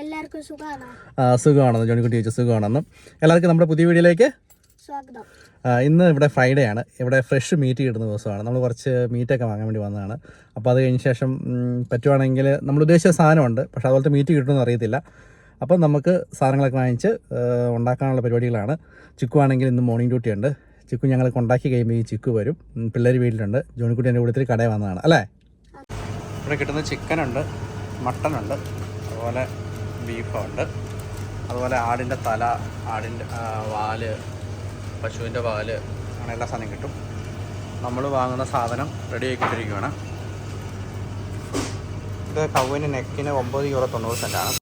എല്ലാവർക്കും സുഖമാണോ സുഖമാണെന്ന് ജോണിക്കുട്ടി ചോദിച്ചു. സുഖമാണെന്ന്. എല്ലാവർക്കും നമ്മുടെ പുതിയ വീഡിയോയിലേക്ക് സ്വാഗതം. ഇന്ന് ഇവിടെ ഫ്രൈഡേ ആണ്. ഇവിടെ ഫ്രഷ് മീറ്റ് കിട്ടുന്ന ദിവസമാണ്. നമ്മൾ കുറച്ച് മീറ്റൊക്കെ വാങ്ങാൻ വേണ്ടി വന്നതാണ്. അപ്പോൾ അത് കഴിഞ്ഞ ശേഷം പറ്റുവാണെങ്കിൽ നമ്മൾ ഉദ്ദേശിച്ച സാധനമുണ്ട്. പക്ഷേ അതുപോലത്തെ മീറ്റ് കിട്ടുമെന്ന് അറിയത്തില്ല. അപ്പം നമുക്ക് സാധനങ്ങളൊക്കെ വാങ്ങിച്ച് ഉണ്ടാക്കാനുള്ള പരിപാടികളാണ്. ചിക്കു ആണെങ്കിൽ ഇന്ന് മോർണിംഗ് ഡ്യൂട്ടി ഉണ്ട്. ചിക്കു ഞങ്ങൾ കൊണ്ടാക്കി കഴിയുമ്പോൾ ഈ ചിക്കു വരും. പിള്ളേർ വീട്ടിലുണ്ട്. ജോണിക്കുട്ടി എന്റെ കൂട്ടത്തിൽ കടയിൽ വന്നതാണ്. അല്ലേ? ഇവിടെ കിട്ടുന്ന ചിക്കനുണ്ട് മട്ടനുണ്ട് അതുപോലെ ബീഫുണ്ട്. അതുപോലെ ആടിന്റെ തല ആടിന്റെ വാൽ പശുവിന്റെ പാൽ അങ്ങനെ എല്ലാ സാധനം കിട്ടും. നമ്മൾ വാങ്ങുന്ന സാധനം റെഡി ആക്കിയിട്ടിരിക്കുകയാണ് ഇത് കവുവിന് നെക്കിന് ഒമ്പത് യൂറോ തൊണ്ണൂറ് സെന്റാണ്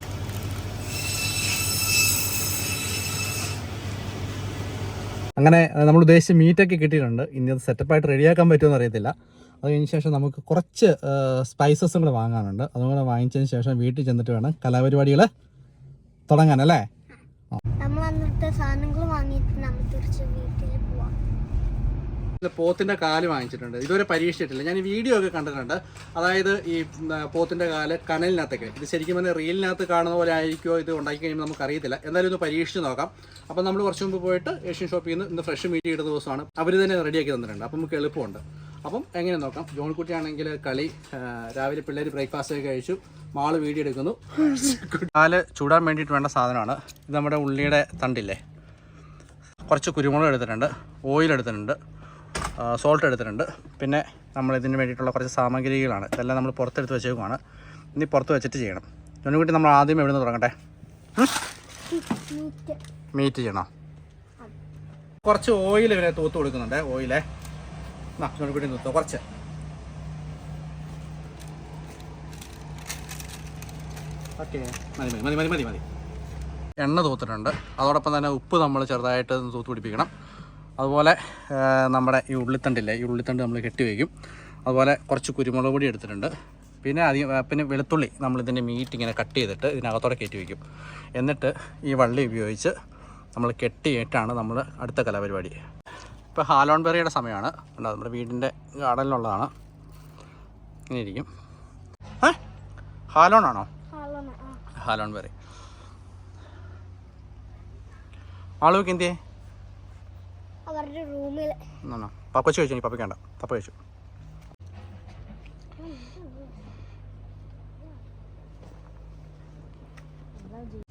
അങ്ങനെ നമ്മൾ ഉദ്ദേശിച്ച മീറ്റൊക്കെ കിട്ടിയിട്ടുണ്ട്. ഇനി അത് സെറ്റപ്പായിട്ട് റെഡിയാക്കാൻ പറ്റുമെന്ന് അറിയത്തില്ല. അത് കഴിഞ്ഞ ശേഷം നമുക്ക് കുറച്ച് സ്പൈസസും കൂടെ വാങ്ങാനുണ്ട്. അതും കൂടെ വാങ്ങിച്ചതിന് ശേഷം വീട്ടിൽ ചെന്നിട്ട് വേണം കലാപരിപാടികൾ തുടങ്ങാൻ അല്ലേ? പോത്തിന്റെ കാൽ വാങ്ങിച്ചിട്ടുണ്ട്. ഇതുവരെ പരീക്ഷിച്ചിട്ടില്ല. ഞാൻ ഈ വീഡിയോ ഒക്കെ കണ്ടിട്ടുണ്ട്. അതായത് ഈ പോത്തിന്റെ കാൽ കനലിനകത്തൊക്കെ. ഇത് ശരിക്കും പറഞ്ഞാൽ റീലിനകത്ത് കാണുന്ന പോലെ ആയിരിക്കുമോ ഇത് ഉണ്ടാക്കി കഴിയുമ്പോൾ നമുക്ക് അറിയത്തില്ല എന്തായാലും ഒന്ന് പരീക്ഷിച്ച് നോക്കാം. അപ്പം നമ്മൾ കുറച്ച് മുമ്പ് പോയിട്ട് ഏഷ്യൻ ഷോപ്പിൽ നിന്ന് ഇന്ന് ഫ്രഷ് മീറ്റ് ചെയ്ത ദിവസമാണ്. അവർ തന്നെ റെഡിയാക്കി തന്നിട്ടുണ്ട്. അപ്പം നമുക്ക് എളുപ്പമുണ്ട്. അപ്പം എങ്ങനെ നോക്കാം? ജോൺകുട്ടിയാണെങ്കിൽ കളി രാവിലെ പിള്ളേർ ബ്രേക്ക്ഫാസ്റ്റ് ഒക്കെ കഴിച്ചു മാൾ വീഡിയോ എടുക്കുന്നു. പാൽ ചൂടാൻ വേണ്ടിയിട്ട് വേണ്ട സാധനമാണ്. ഇത് നമ്മുടെ ഉള്ളിയുടെ തണ്ടില്ലേ? കുറച്ച് കുരുമുളക് എടുത്തിട്ടുണ്ട് ഓയിൽ എടുത്തിട്ടുണ്ട് സോൾട്ട് എടുത്തിട്ടുണ്ട്. പിന്നെ നമ്മൾ ഇതിന് വേണ്ടിയിട്ടുള്ള കുറച്ച് സാമഗ്രികളാണ്. ഇതെല്ലാം നമ്മൾ പുറത്തെടുത്ത് വെച്ചേക്കുവാണ്. ഇനി പുറത്ത് വെച്ചിട്ട് ചെയ്യണം. ജോണിക്കുട്ടി നമ്മൾ ആദ്യം എവിടെ നിന്ന് തുടങ്ങട്ടെ മീറ്റ്. ചെയ്യണം? കുറച്ച് ഓയിൽ ഇവരെ തൂത്ത് കൊടുക്കുന്നുണ്ട് ഓയിലേ. ആ കൂടി തൂത്തോ കുറച്ച്. ഓക്കെ. മതി മതി മതി മതി എണ്ണ തൂത്തിട്ടുണ്ട്. അതോടൊപ്പം തന്നെ ഉപ്പ് നമ്മൾ ചെറുതായിട്ട് തൂത്ത് പിടിപ്പിക്കണം. അതുപോലെ നമ്മുടെ ഈ ഉള്ളിത്തണ്ടില്ലേ ഈ ഉള്ളിത്തണ്ട് നമ്മൾ കെട്ടി വയ്ക്കും അതുപോലെ കുറച്ച് കുരുമുളക് പൊടി എടുത്തിട്ടുണ്ട്. പിന്നെ അധികം പിന്നെ വെളുത്തുള്ളി നമ്മൾ ഇതിന്റെ മീറ്റ് ഇങ്ങനെ കട്ട് ചെയ്തിട്ട് ഇതിനകത്തോടെ കയറ്റി വയ്ക്കും എന്നിട്ട് ഈ വള്ളി ഉപയോഗിച്ച് നമ്മൾ കെട്ടിയിട്ടാണ് നമ്മൾ അടുത്ത കലാപരിപാടി. ഇപ്പോൾ ഹാലോൺ ബെറിയുടെ സമയമാണ്. ഉണ്ടാവും നമ്മുടെ വീടിന്റെ ഗാർഡനിലുള്ളതാണ്. ഇങ്ങനെ ഇരിക്കും. ഏ? ഹാലോൺ ആണോ ഹാലോൺ ബെറി ആൾ എന്തിയേ? അവരുടെ റൂമിൽ. പപ്പച്ച് കഴിച്ചു ഇനി പപ്പയ്ക്ക് വേണ്ട. പപ്പ കഴിച്ചു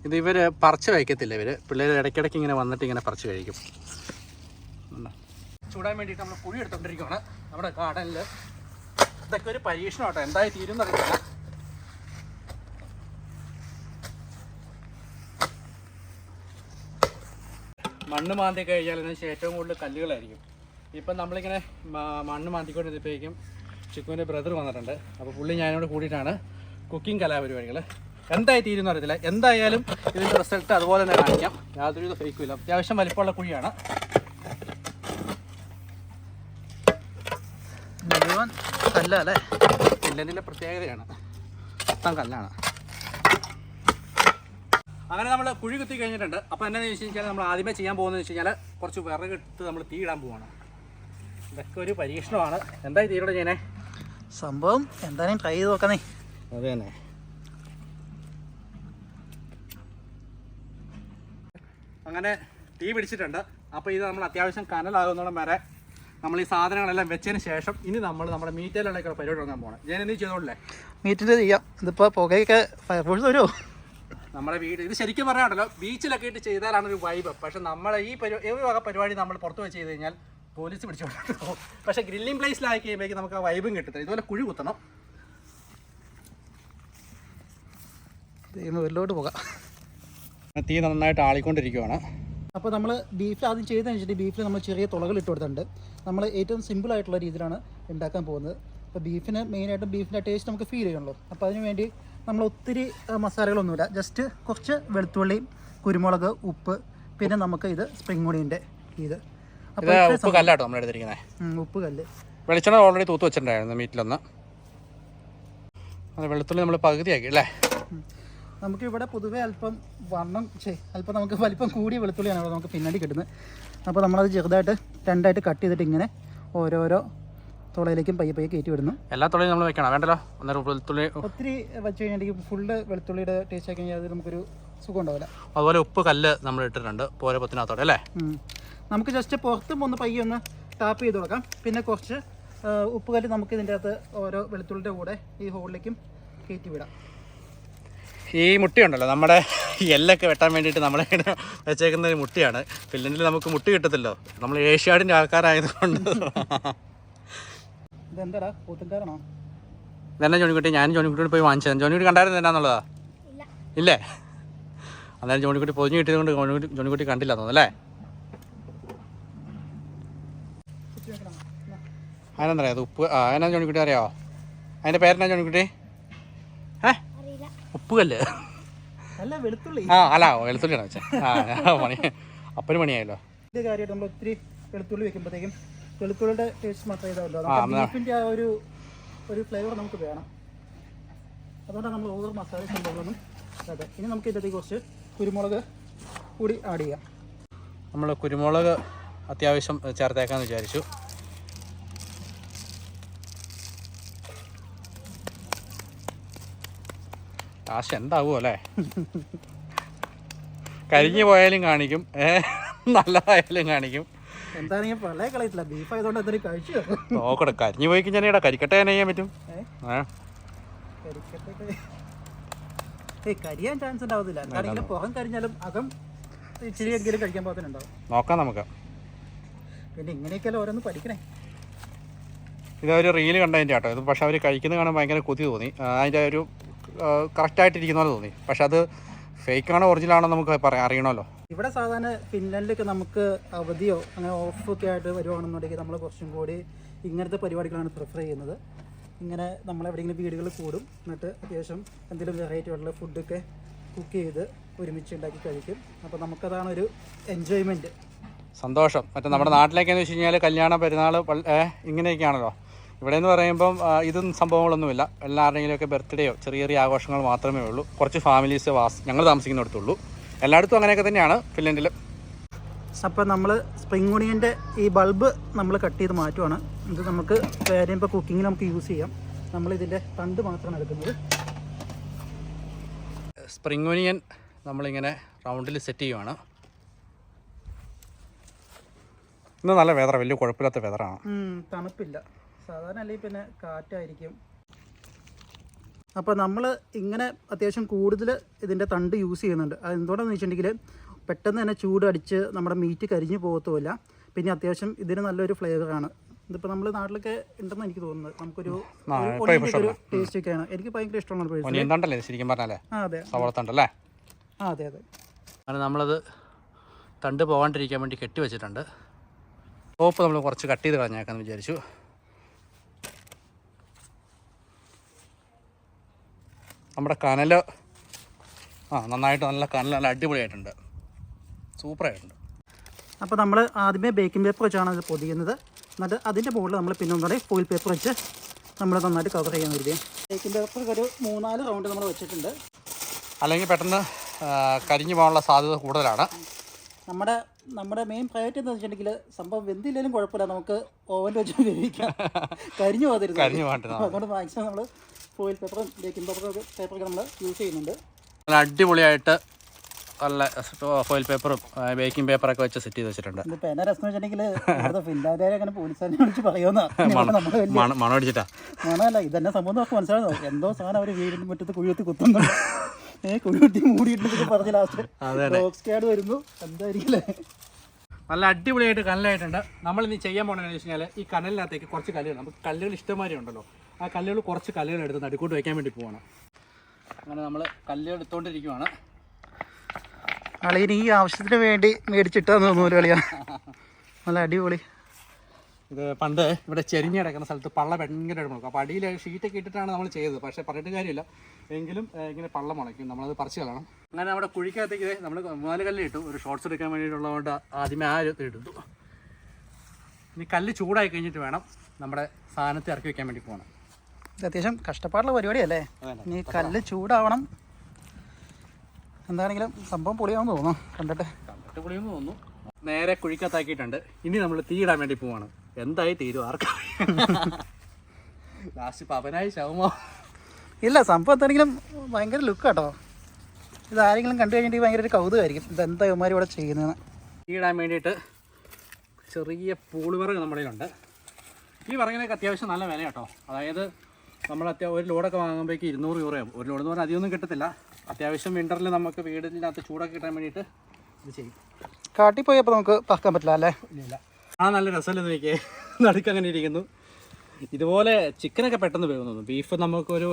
ഇത് ഇവർ പറിച്ച് കഴിക്കത്തില്ല ഇവർ? പിള്ളേർ ഇടയ്ക്കിടയ്ക്ക് ഇങ്ങനെ വന്നിട്ട് ഇങ്ങനെ പറിച്ച് കഴിക്കും? ചൂടാൻ വേണ്ടിയിട്ട് നമ്മൾ കുഴി എടുത്തോണ്ടിരിക്കുകയാണ് നമ്മുടെ ഗാർഡനിൽ ഇതൊക്കെ ഒരു പരീക്ഷണം കേട്ടോ എന്തായി തീരും അറിയില്ല മണ്ണ് മാന്തി കഴിഞ്ഞാൽ ശേഷം ഏറ്റവും കൂടുതൽ കല്ലുകളായിരിക്കും. ഇപ്പം നമ്മളിങ്ങനെ മണ്ണ് മാന്തിക്കൊണ്ടിരുന്നപ്പോഴേക്കും ചിക്കുവിന്റെ ബ്രദർ വന്നിട്ടുണ്ട്. അപ്പോൾ പുള്ളി ഞാനോട് കൂടിയിട്ടാണ് കുക്കിംഗ് കലാപരിപാടികൾ എന്തായി തീരുമെന്ന് അറിയത്തില്ല. എന്തായാലും ഇതിന്റെ റിസൾട്ട് അതുപോലെ തന്നെ കാണിക്കാം. യാതൊരു ഫേക്കും ഇല്ല. അത്യാവശ്യം വലിപ്പമുള്ള കുഴിയാണ്. കല്ല അല്ലേ കല്ലിന്റെ പ്രത്യേകതയാണ്. മൊത്തം കല്ലാണ്. അങ്ങനെ നമ്മൾ കുഴി കുത്തി കഴിഞ്ഞിട്ടുണ്ട്. അപ്പോൾ എന്താണെന്ന് വെച്ച് കഴിഞ്ഞാൽ നമ്മൾ ആദ്യമേ ചെയ്യാൻ പോകുന്നതെന്ന് വെച്ച് കഴിഞ്ഞാൽ കുറച്ച് വിറകെടുത്ത് നമ്മൾ തീ ഇടാൻ പോവാണ്. ഇതൊക്കെ ഒരു പരീക്ഷണമാണ്. എന്തായി തീരോടെ ചെയ്യണേ സംഭവം എന്തായാലും ട്രൈ ചെയ്ത് നോക്കണേ അതെ തന്നെ അങ്ങനെ തീ പിടിച്ചിട്ടുണ്ട്. അപ്പോൾ ഇത് നമ്മൾ അത്യാവശ്യം കനലാകുന്നോളം വരെ നമ്മൾ ഈ സാധനങ്ങളെല്ലാം വെച്ചതിന് ശേഷം ഇനി നമ്മൾ നമ്മുടെ മീറ്റയിലുള്ള പരിപാടി തുടങ്ങാൻ പോകണം. ഞാൻ എന്ത് ചെയ്തോളേ മീറ്റിന്റെ ചെയ്യാം. ഇതിപ്പോൾ പുകയൊക്കെ ഫയർഫോഴ്സ് വരുമോ നമ്മുടെ വീട് ഇത് ശരിക്കും പറയാണല്ലോ ബീച്ചിലൊക്കെ ഇട്ട് ചെയ്താലാണ് ഒരു വൈബ് പക്ഷെ നമ്മളെ ഈ പരിപാടി വക പരിപാടി നമ്മൾ പുറത്ത് വെച്ച് ചെയ്ത് കഴിഞ്ഞാൽ പോലീസ് പിടിച്ചോണ്ട് പോകും പക്ഷെ ഗ്രില്ലിംഗ് പ്ലേസിലാക്കി കഴിയുമ്പോഴേക്കും നമുക്ക് ആ വൈബും കിട്ടത്തില്ല. ഇതുപോലെ കുഴി കുത്തണം. ദൈവം വെല്ലോട്ട് പോകാം. തീ നന്നായിട്ട് ആളിക്കൊണ്ടിരിക്കുവാണ്. അപ്പോൾ നമ്മൾ ബീഫിൽ ആദ്യം ചെയ്തതെന്ന് വെച്ചിട്ടുണ്ടെങ്കിൽ ബീഫിൽ നമ്മൾ ചെറിയ തുളകൾ ഇട്ട് കൊടുത്തിട്ടുണ്ട്. നമ്മൾ ഏറ്റവും സിമ്പിൾ ആയിട്ടുള്ള രീതിയിലാണ് ഉണ്ടാക്കാൻ പോകുന്നത്. അപ്പോൾ ബീഫിന് മെയിനായിട്ടും ബീഫിന്റെ ടേസ്റ്റ് നമുക്ക് ഫീൽ ചെയ്യണമല്ലോ അപ്പോൾ അതിന് വേണ്ടി നമ്മൾ ഒത്തിരി മസാലകളൊന്നുമില്ല. ജസ്റ്റ് കുറച്ച് വെളുത്തുള്ളി കുരുമുളക് ഉപ്പ് പിന്നെ നമുക്ക് ഇത് സ്പ്രിംഗ് ഒണിയന്റെ ഇത്. അപ്പോൾ ഉപ്പ് കല്ലാട്ടോ നമ്മൾ എടുത്തിരിക്കുന്നത് ഉപ്പ് കല്ല്. വെളിച്ചെണ്ണ ഓൾറെഡി തൂത്ത് വെച്ചിട്ടുണ്ടായിരുന്നു മീറ്റിലൊന്ന് അത് വെളുത്തുള്ളി നമ്മൾ പകുതിയാക്കി അല്ലേ? നമുക്ക് ഇവിടെ പൊതുവേ അല്പം വണ്ണം ചേ അല്പം നമുക്ക് വലിപ്പം കൂടിയ വെളുത്തുള്ളിയാണ് ഇവിടെ നമുക്ക് പിന്നാടി കിട്ടുന്നത്. അപ്പോൾ നമ്മളത് ചെറുതായിട്ട് രണ്ടായിട്ട് കട്ട് ചെയ്തിട്ട് ഇങ്ങനെ ഓരോരോ തുളയിലേക്കും പയ്യെ പയ്യെ കയറ്റി വിടുന്നു. എല്ലാ തുളയും നമ്മൾ വെക്കണം. വേണ്ടല്ലോ? ഒന്നര വെളുത്തുള്ളി ഒത്തിരി വെച്ച് കഴിഞ്ഞിട്ടുണ്ടെങ്കിൽ ഫുള്ള് വെളുത്തുള്ളിയുടെ ടേസ്റ്റ് ആക്കി കഴിഞ്ഞാൽ നമുക്കൊരു സുഖം ഉണ്ടാവില്ല. അതുപോലെ ഉപ്പ് കല്ല് നമ്മൾ ഇട്ടിട്ടുണ്ട്. പോരപ്പത്തിനകത്തോടെ അല്ലേ? നമുക്ക് ജസ്റ്റ് പുറത്തും ഒന്ന് പയ്യെ ഒന്ന് ടാപ്പ് ചെയ്ത് കൊടുക്കാം. പിന്നെ കുറച്ച് ഉപ്പ് കല്ല് നമുക്ക് ഇതിന്റെ അകത്ത് ഓരോ വെളുത്തുള്ളിയുടെ കൂടെ ഈ ഹോളിലേക്കും കയറ്റി വിടാം. ഈ മുട്ടിയുണ്ടല്ലോ നമ്മുടെ എല്ലൊക്കെ വെട്ടാൻ വേണ്ടിയിട്ട് നമ്മളെ വെച്ചേക്കുന്ന ഒരു മുട്ടിയാണ്. ഫില്ലൻഡിൽ നമുക്ക് മുട്ടി കിട്ടത്തില്ലോ. നമ്മൾ ഏഷ്യാഡിന്റെ ആൾക്കാരായതുകൊണ്ട്. ഇതെന്താടാ? പോത്തുംകാരാണോ ഇതന്നെ ജോണിക്കുട്ടി? ഞാൻ ജോണിക്കുട്ടിയോട് പോയി വാങ്ങിച്ചത്. ജോണിക്കുട്ടി കണ്ടായിരുന്നു എന്നാന്നുള്ളതാ? ഇല്ല. ഇല്ലേ? അന്നേരം ജോണിക്കുട്ടി പൊതിഞ്ഞ് കിട്ടിയത് കൊണ്ട് ജോണിക്കുട്ടി ജോണിക്കുട്ടി കണ്ടില്ല തോന്നുന്നു അതിനെന്താ അറിയാം? അത് ഉപ്പ് ആ അതിനാ ജോണിക്കുട്ടി അറിയാവോ അതിന്റെ പേരെന്നാ ജോണിക്കുട്ടി? ഏ? അറിയില്ല ഉപ്പുകല്ല്. അല്ല വെളുത്തുള്ളി. ആ അല്ല വെളുത്തുള്ളിയാണ് ആ മണി. അപ്പന് മണിയായല്ലോ. ഇത് കാര്യമായിട്ട് നമ്മൾ ഒത്തിരി വെളുത്തുള്ളി വെക്കുമ്പോഴത്തേക്കും വെളുത്തുള്ളിയുടെ ടേസ്റ്റ് മാത്രമേ ഇതാവുള്ളൂ. ആ, നമുക്ക് ബീഫിന്റെ ആ ഒരു ഒരു ഫ്ലേവർ നമുക്ക് വേണം. അതുകൊണ്ടാണ് നമ്മൾ ഓവർ മസാല സംഭവങ്ങളൊന്നും അതെ ഇനി നമുക്ക് ഇതിലേക്ക് കുറച്ച് കുരുമുളക് കൂടി ആഡ് ചെയ്യാം. നമ്മൾ കുരുമുളക് അത്യാവശ്യം ചേർത്തേക്കാന്ന് വിചാരിച്ചു. കാശ് എന്താവും അല്ലേ? കരിഞ്ഞു പോയാലും കാണിക്കും. നല്ലതായാലും കാണിക്കും. എന്താണെങ്കിൽ കളയത്തില്ല ബീഫ് ആയതുകൊണ്ട് എന്തെങ്കിലും കഴിച്ചു? നോക്കട്ടെ കരിഞ്ഞു പോയി കഴിഞ്ഞാൽ കരിക്കട്ടെ തന്നെ ചെയ്യാൻ പറ്റും. കരിയാൻ ചാൻസ് ഉണ്ടാവത്തില്ല. എന്താണെങ്കിലും പുറം കരിഞ്ഞാലും അകം ഇച്ചിരിയെങ്കിലും കഴിക്കാൻ പാകത്തിനുണ്ടാവും നോക്കാം നമുക്ക്. പിന്നെ ഇങ്ങനെയൊക്കെയല്ലേ ഓരോന്ന് പഠിക്കണേ. ഇതൊരു റീൽ കണ്ടതിന്റെ ആട്ടോ. ഇത് പക്ഷെ അവർ കഴിക്കുന്നത് കാണാൻ ഭയങ്കര കൊതി തോന്നി. അതിന്റെ അതിന്റെ ഒരു കറക്റ്റായിട്ടിരിക്കുന്ന പോലെ തോന്നി. പക്ഷെ അത് ഫേക്കാണോ ഒറിജിനൽ ആണോ നമുക്ക് പറയാം അറിയണമല്ലോ. ഇവിടെ സാധാരണ ഫിൻലൻഡിലൊക്കെ നമുക്ക് അവധിയോ അങ്ങനെ ഓഫൊക്കെ ആയിട്ട് വരുവാണെന്നുണ്ടെങ്കിൽ നമ്മൾ കുറച്ചും കൂടി ഇങ്ങനത്തെ പരിപാടികളാണ് പ്രിഫർ ചെയ്യുന്നത്. ഇങ്ങനെ നമ്മൾ എവിടെയെങ്കിലും വീടുകൾ കൂടും എന്നിട്ട് അത്യാവശ്യം എന്തെങ്കിലും വെറൈറ്റി ഉള്ള ഫുഡൊക്കെ കുക്ക് ചെയ്ത് ഒരുമിച്ച് ഉണ്ടാക്കി കഴിക്കും. അപ്പോൾ നമുക്കതാണ് ഒരു എൻജോയ്മെന്റ് സന്തോഷം. മറ്റേ നമ്മുടെ നാട്ടിലേക്കെന്ന് വെച്ച് കഴിഞ്ഞാൽ കല്യാണ പെരുന്നാൾ ഇങ്ങനെയൊക്കെയാണല്ലോ. ഇവിടെ എന്ന് പറയുമ്പം ഇതും സംഭവങ്ങളൊന്നുമില്ല. എല്ലാവരുടെയെങ്കിലുമൊക്കെ ബർത്ത്ഡേയോ ചെറിയ ചെറിയ ആഘോഷങ്ങൾ മാത്രമേ ഉള്ളൂ. കുറച്ച് ഫാമിലീസ് വാസ് ഞങ്ങൾ താമസിക്കുന്നിടത്തുള്ളൂ. എല്ലായിടത്തും അങ്ങനെയൊക്കെ തന്നെയാണ് ഫിൻലൻഡിൽ അപ്പോൾ നമ്മൾ സ്പ്രിംഗ് ഒണിയന്റെ ഈ ബൾബ് നമ്മൾ കട്ട് ചെയ്ത് മാറ്റുവാണ്. ഇത് നമുക്ക് വേറെ ഇപ്പോൾ കുക്കിങ്ങിന് നമുക്ക് യൂസ് ചെയ്യാം. നമ്മൾ ഇതിന്റെ തണ്ട് മാത്രമാണ് എടുക്കുന്നത്. സ്പ്രിംഗ് ഒനിയൻ നമ്മളിങ്ങനെ റൗണ്ടിൽ സെറ്റ് ചെയ്യുവാണ്. ഇന്ന് നല്ല വെതറ വലിയ കുഴപ്പമില്ലാത്ത വെതറാണ് തണുപ്പില്ല. സാധാരണ അല്ലെങ്കിൽ പിന്നെ കാറ്റായിരിക്കും. അപ്പോൾ നമ്മൾ ഇങ്ങനെ അത്യാവശ്യം കൂടുതൽ ഇതിന്റെ തണ്ട് യൂസ് ചെയ്യുന്നുണ്ട്. അത് എന്തുകൊണ്ടാണെന്ന് വെച്ചിട്ടുണ്ടെങ്കിൽ പെട്ടെന്ന് തന്നെ ചൂട് അടിച്ച് നമ്മുടെ മീറ്റ് കരിഞ്ഞു പോകത്തുമില്ല. പിന്നെ അത്യാവശ്യം ഇതിന് നല്ലൊരു ഫ്ലേവറാണ് ഇതിപ്പോൾ നമ്മൾ നാട്ടിലൊക്കെ ഉണ്ടെന്ന് എനിക്ക് തോന്നുന്നത്. നമുക്കൊരു ഒരു ടേസ്റ്റ് ഒക്കെയാണ്. എനിക്ക് ഭയങ്കര ഇഷ്ടമാണ് ശരിക്കും പറഞ്ഞാലേ? ആ അതെ സവള തണ്ടല്ലേ? ആ അതെ അതെ. അങ്ങനെ നമ്മളത് തണ്ട് പോകാണ്ടിരിക്കാൻ വേണ്ടി കെട്ടി വെച്ചിട്ടുണ്ട്. ടോപ്പ് നമ്മൾ കുറച്ച് കട്ട് ചെയ്ത് കളഞ്ഞേക്കാന്ന് വിചാരിച്ചു. നമ്മുടെ കനൽ ആ നന്നായിട്ട് നല്ല കനൽ നല്ല അടിപൊളിയായിട്ടുണ്ട്. സൂപ്പറായിട്ടുണ്ട്. അപ്പോൾ നമ്മൾ ആദ്യമേ ബേക്കിംഗ് പേപ്പർ വെച്ചാണ് അത് പൊതിയുന്നത്. എന്നിട്ട് അതിന്റെ മുകളിൽ നമ്മൾ പിന്നെ ഫോയിൽ പേപ്പർ വെച്ച് നമ്മൾ നന്നായിട്ട് കവർ ചെയ്യാൻ കരുതി ബേക്കിംഗ് പേപ്പർ ഒരു മൂന്നാൽ റൗണ്ട് നമ്മൾ വെച്ചിട്ടുണ്ട്. അല്ലെങ്കിൽ പെട്ടെന്ന് കരിഞ്ഞു പോകാനുള്ള സാധ്യത കൂടുതലാണ്. നമ്മുടെ നമ്മുടെ മെയിൻ പ്രയോറിറ്റി എന്ന് വെച്ചിട്ടുണ്ടെങ്കിൽ സംഭവം വെന്തില്ലെങ്കിലും കുഴപ്പമില്ല. നമുക്ക് ഓവൻ വെച്ച് ഉപയോഗിക്കാം. കരിഞ്ഞു പോകരുത്. കരിഞ്ഞു അതുകൊണ്ട് മാക്സിമം നമ്മൾ ഫോയിൽ പേപ്പറും ബേക്കിംഗ് പേപ്പറും ഒക്കെ പേപ്പറൊക്കെ നമ്മൾ യൂസ് ചെയ്യുന്നുണ്ട്. നല്ല അടിപൊളിയായിട്ട് നല്ല ഫോയിൽ പേപ്പറും ബേക്കിംഗ് പേപ്പറൊക്കെ വെച്ച് സെറ്റ് ചെയ്ത് വെച്ചിട്ടുണ്ട്. ഇതിപ്പോൾ എന്നാ രസം വെച്ചിട്ടുണ്ടെങ്കിൽ ഫിൻലാൻഡുകാരെ അങ്ങനെ പോലീസുകാരെ വിളിച്ച് പറയുമെന്നാ നമ്മൾ വലിയ മണം അടിച്ചിട്ടാ? ആണല്ല ഇതന്നെ സംഭവം നമുക്ക് മനസ്സിലായോ എന്തോ സാധനം അവർ വീടിന് മുറ്റത്ത് കുഴികുത്തി കുത്തുന്നുണ്ട്. ഏ കുഴികുത്തി മൂടിയിട്ട് പറഞ്ഞ ലാസ്റ്റ് റോക്ക് സ്കാഡ് വരുന്നു. എന്തായിരിക്കില്ലേ? നല്ല അടിപൊളിയായിട്ട് കനലായിട്ടുണ്ട്. നമ്മൾ ഇനി ചെയ്യാൻ പോകണമെന്ന് വെച്ച് കഴിഞ്ഞാൽ ഈ കനലിനകത്തേക്ക് കുറച്ച് കല്ലുകൾ നമുക്ക് കല്ലുകൾ ഇഷ്ടമാതിരി ഉണ്ടല്ലോ. ആ കല്ലുകൾ കുറച്ച് കല്ലുകൾ എടുത്ത് നടുക്കോട്ട് വയ്ക്കാൻ വേണ്ടി പോവാണ്. അങ്ങനെ നമ്മൾ കല്ലുകൾ എടുത്തുകൊണ്ടിരിക്കുവാണ് അളിയന് ഈ ആവശ്യത്തിന് വേണ്ടി മേടിച്ചിട്ടാന്ന് തോന്നുന്നു കളിയാ നല്ല അടിപൊളി. ഇത് പണ്ട് ഇവിടെ ചെരിഞ്ഞ് കിടക്കുന്ന സ്ഥലത്ത് പള്ള ഭയങ്കര മുളക്കും. അപ്പോൾ അടിയിൽ ഷീറ്റൊക്കെ ഇട്ടിട്ടാണ് നമ്മൾ ചെയ്തത്. പക്ഷേ പറഞ്ഞിട്ട് കാര്യമില്ല. എങ്കിലും ഇങ്ങനെ പള്ള മുളയ്ക്കും നമ്മളത് പറിച്ച് കളണം അങ്ങനെ നമ്മുടെ കുഴിക്കകത്തേക്ക് നമ്മൾ മൂന്നാൽ കല്ല് ഇട്ടു. ഒരു ഷോർട്സ് എടുക്കാൻ വേണ്ടിയിട്ടുള്ളതുകൊണ്ട് ആദ്യമേ ആ ഒരു ഇട്ടു ഇനി കല്ല് ചൂടായി കഴിഞ്ഞിട്ട് വേണം നമ്മുടെ സാധനത്തെ ഇറക്കി വെക്കാൻ വേണ്ടി പോകണം ഇത് അത്യാവശ്യം കഷ്ടപ്പാടുള്ള പരിപാടിയല്ലേ. ഇനി കല്ല് ചൂടാവണം. എന്താണെങ്കിലും സംഭവം പൊളിയാണെന്ന് തോന്നുന്നു. കണ്ടിട്ട്. കണ്ടിട്ട് പൊളിയെന്ന് തോന്നുന്നു. നേരെ കുഴിക്കത്താക്കിയിട്ടുണ്ട് ഇനി നമ്മൾ തീ ഇടാൻ വേണ്ടി പോവാണ്. എന്തായി തീരും? ആർക്കും ലാസ്റ്റ് പവനായി ശവമോ ഇല്ല സംഭവം എന്താണെങ്കിലും ഭയങ്കര ലുക്ക് കേട്ടോ. ഇത് ആരെങ്കിലും കണ്ടു കഴിഞ്ഞിട്ട് ഭയങ്കര ഒരു കൗതുകമായിരിക്കും. ഇത് എന്താ ഇവന്മാർ ഇവിടെ ചെയ്യുന്നതെന്ന്. ഇടാൻ വേണ്ടിയിട്ട് ചെറിയ പൂളിവിറക് നമ്മുടെ കയ്യിലുണ്ട്. ഈ വിറകിനൊക്കെ അത്യാവശ്യം നല്ല വില കേട്ടോ അതായത് നമ്മൾ അത്യാവശ്യം ഒരു ലോഡൊക്കെ വാങ്ങുമ്പോഴേക്ക് ഇരുന്നൂറ് യൂറോയാവും ഒരു ലോഡ് എന്ന് പറഞ്ഞാൽ അധികമൊന്നും കിട്ടത്തില്ല. അത്യാവശ്യം വിന്ററിൽ നമുക്ക് വീടിനകത്ത് ചൂടൊക്കെ കിട്ടാൻ വേണ്ടിയിട്ട് ഇത് ചെയ്യും. കാട്ടിൽ പോയപ്പോൾ നമുക്ക് പറക്കാൻ പറ്റില്ല അല്ലേ? ഇല്ല ആ നല്ല രസമല്ലേ നോക്കിയേ. നടുക്കങ്ങനെ ഇരിക്കുന്നു. ഇതുപോലെ ചിക്കനൊക്കെ പെട്ടെന്ന് വേവുന്നു ബീഫ് നമുക്കൊരു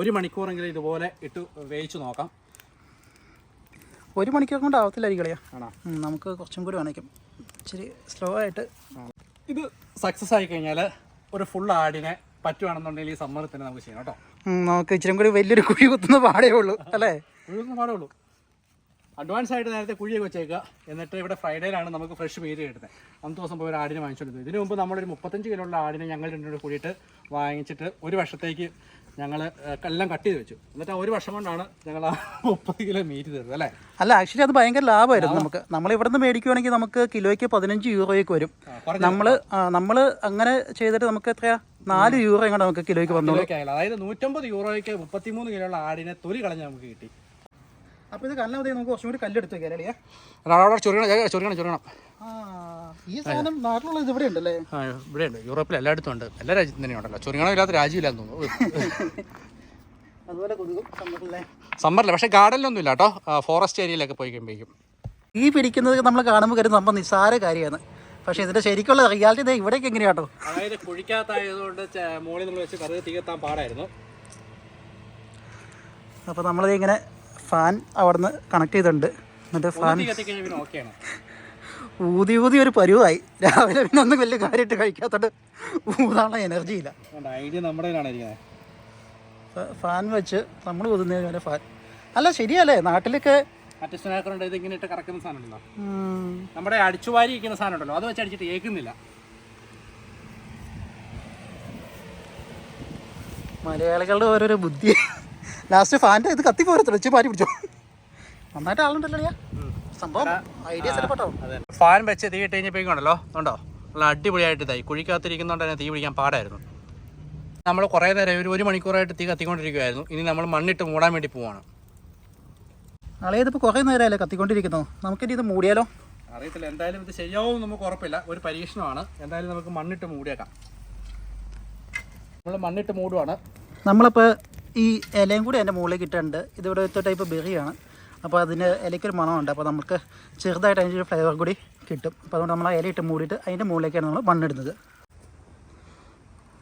ഒരു മണിക്കൂറെങ്കിലും ഇതുപോലെ ഇട്ട് വേവിച്ച് നോക്കാം. ഒരു മണിക്കൂർ കൊണ്ട് ആവത്തില്ലായിരിക്കും കളിയാ. ആണോ? നമുക്ക് കുറച്ചും കൂടി വേണേക്കും. ഇച്ചിരി സ്ലോ ആയിട്ട്. ഇത് സക്സസ് ആയി കഴിഞ്ഞാൽ ഒരു ഫുൾ ആടിനെ പറ്റുവാണെന്നുണ്ടെങ്കിൽ ഈ സമ്മറിൽ തന്നെ നമുക്ക് ചെയ്യണം കേട്ടോ. നമുക്ക് ഇച്ചിരി കൂടി വലിയൊരു കുഴി കുത്തുന്ന പാടേ ഉള്ളൂ അല്ലേ? പാടേ ഉള്ളൂ. അഡ്വാൻസ് ആയിട്ട് നേരത്തെ കുഴിയൊക്കെ വെച്ചേക്കുക. എന്നിട്ട് ഇവിടെ ഫ്രൈഡേയിലാണ് നമുക്ക് ഫ്രഷ് മീറ്റ് കിട്ടുന്നത്. അന്ന് ദിവസം പോയി ഒരു ആടിനെ വാങ്ങിച്ചുകൊടുത്തത് ഇതിനു മുമ്പ് നമ്മളൊരു മുപ്പത്തഞ്ച് കിലോ ഉള്ള ആടിനെ ഞങ്ങൾ രണ്ടുകൂടെ കൂടിയിട്ട് വാങ്ങിച്ചിട്ട് ഒരു വർഷത്തേക്ക് ഞങ്ങൾ എല്ലാം കട്ട് ചെയ്ത് വെച്ചു. എന്നിട്ട് ആ ഒരു വർഷം കൊണ്ടാണ് ഞങ്ങൾ ആ മുപ്പത് കിലോ മീറ്റ് തരുന്നത് അല്ലേ? അല്ല ആക്ച്വലി അത് ഭയങ്കര ലാഭമായിരുന്നു നമുക്ക്. നമ്മൾ ഇവിടെ നിന്ന് മേടിക്കുവാണെങ്കിൽ നമുക്ക് കിലോയ്ക്ക് പതിനഞ്ച് യൂറോയ്ക്ക് വരും. നമ്മൾ നമ്മൾ അങ്ങനെ ചെയ്തിട്ട് നമുക്ക് എത്രയാ? നാല് യൂറോ എങ്ങോട്ട് നമുക്ക് കിലോയ്ക്ക് വന്നു അതായത് നൂറ്റമ്പത് യൂറോയ്ക്ക് മുപ്പത്തിമൂന്ന് കിലോ ഉള്ള ആടിനെ തൊലി കളഞ്ഞ് നമുക്ക് കിട്ടി. അപ്പോൾ ഇത് കല്ലാതെ നമുക്ക് കുറച്ചും കൂടി കല്ലെടുത്ത് അവിടെ ചൊറിയണം ചൊറിയണം ആ ഈ സാധനം നാട്ടിലുള്ള ഇവിടെ ഉണ്ടല്ലേ ആ ഇവിടെയുണ്ട്. യൂറോപ്പിൽ എല്ലായിടത്തും ഉണ്ട്. എല്ലാ രാജ്യത്തും തന്നെ ഉണ്ടല്ലോ ചൊറിയണം ഇല്ലാത്ത രാജ്യമില്ലാന്ന് തോന്നുന്നു. അതുപോലെ പക്ഷെ സമ്മറിലെ സമ്മറിൽ പക്ഷേ ഗാർഡനിലൊന്നും ഇല്ല കേട്ടോ. ഫോറസ്റ്റ് ഏരിയയിലൊക്കെ പോയി കഴിയുമ്പോഴേക്കും. ഈ പിടിക്കുന്നത് നമ്മൾ കാണുമ്പോൾ കരുതും നമ്മൾ നിസ്സാര കാര്യമാണ്. പക്ഷേ ഇതിന്റെ ശരിക്കുള്ള റിയാലിറ്റി ദേ ഇവിടേക്ക് എങ്ങനെയാട്ടോ അതായത് കുഴിക്കാത്തായതുകൊണ്ട് മോളിൽ നമ്മൾ വെച്ച് പാടായിരുന്നു. അപ്പോൾ നമ്മളിത് ഇങ്ങനെ ഫാൻ അവിടുന്ന് കണക്ട് ചെയ്തിട്ടുണ്ട്. എന്നിട്ട് ഫാൻ ഓക്കെയാണ് ഊതി ഊതി ഒരു പരുവായി. രാവിലെ പിന്നെ ഒന്നും വലിയ കാര്യമായിട്ട് കഴിക്കാത്തോണ്ട് ഊതാനുള്ള എനർജി ഇല്ല. ഐഡിയ നമ്മുടെ ഫാൻ വെച്ച് നമ്മൾ ഊതുന്നതിന് വരെ ഫാൻ അല്ല ശരിയല്ലേ? നാട്ടിലൊക്കെ മറ്റേ സ്നാക്കറുണ്ട് ഇത് ഇങ്ങനെ ഇട്ട് കറക്കുന്ന നമ്മുടെ അടിച്ചുവാരി ഇരിക്കുന്ന സാധനം ഉണ്ടല്ലോ അത് വെച്ച് അടിച്ചിട്ട് ഏക്കുന്നില്ല മലയാളികളുടെ ഓരോരോ ബുദ്ധി. ലാസ്റ്റ് ഫാന്റെ ഇത് കത്തി പോരത്തുള്ളൂ വെച്ച് പാരി പിടിച്ചോ. നന്നായിട്ട് ആളുണ്ടല്ലോ സംഭവം ഐഡിയ സെറ്റപ്പെട്ടോ അതെ ഫാൻ വെച്ച് തീ ഇട്ട് കഴിഞ്ഞപ്പോഴേക്കും ഉണ്ടല്ലോ ഉണ്ടോ? നല്ല അടിപൊളിയായിട്ട് ഇതായി. കുഴിക്കകത്തിരിക്കുന്നതുകൊണ്ട് തന്നെ തീ പിടിക്കാൻ പാടായിരുന്നു. നമ്മൾ കുറേ നേരം ഒരു ഒരു മണിക്കൂറായിട്ട് തീ കത്തിക്കൊണ്ടിരിക്കുമായിരുന്നു ഇനി നമ്മൾ മണ്ണിട്ട് മൂടാൻ വേണ്ടി പോവാണ്. അളയതിപ്പോൾ കുറേ നേരമല്ലേ കത്തിക്കൊണ്ടിരിക്കുന്നു? നമുക്കിനി ഇത് മൂടിയാലോ? അറിയത്തില്ല. എന്തായാലും ഇത് ശരിയാവും നമുക്ക് ഉറപ്പില്ല. ഒരു പരീക്ഷണമാണ്. എന്തായാലും നമുക്ക് മണ്ണിട്ട് മൂടിയേക്കാം. നമ്മൾ മണ്ണിട്ട് മൂടുവാണ്. നമ്മളിപ്പോൾ ഈ ഇലയും കൂടി എന്റെ മുകളിലേക്ക് ഇട്ടിട്ടുണ്ട്. ഇതിവിടെ ഒരു ടൈപ്പ് ബെറിയാണ് അപ്പോൾ അതിന് ഇലയ്ക്കൊരു മണമുണ്ട്. അപ്പോൾ നമുക്ക് ചെറുതായിട്ട് അതിന്റെ ഒരു ഫ്ലേവർ കൂടി കിട്ടും. അപ്പോൾ അതുകൊണ്ട് നമ്മൾ ആ ഇല ഇട്ട് മൂടിയിട്ട് അതിന്റെ മുകളിലേക്കാണ് നമ്മൾ മണ്ണിടുന്നത്.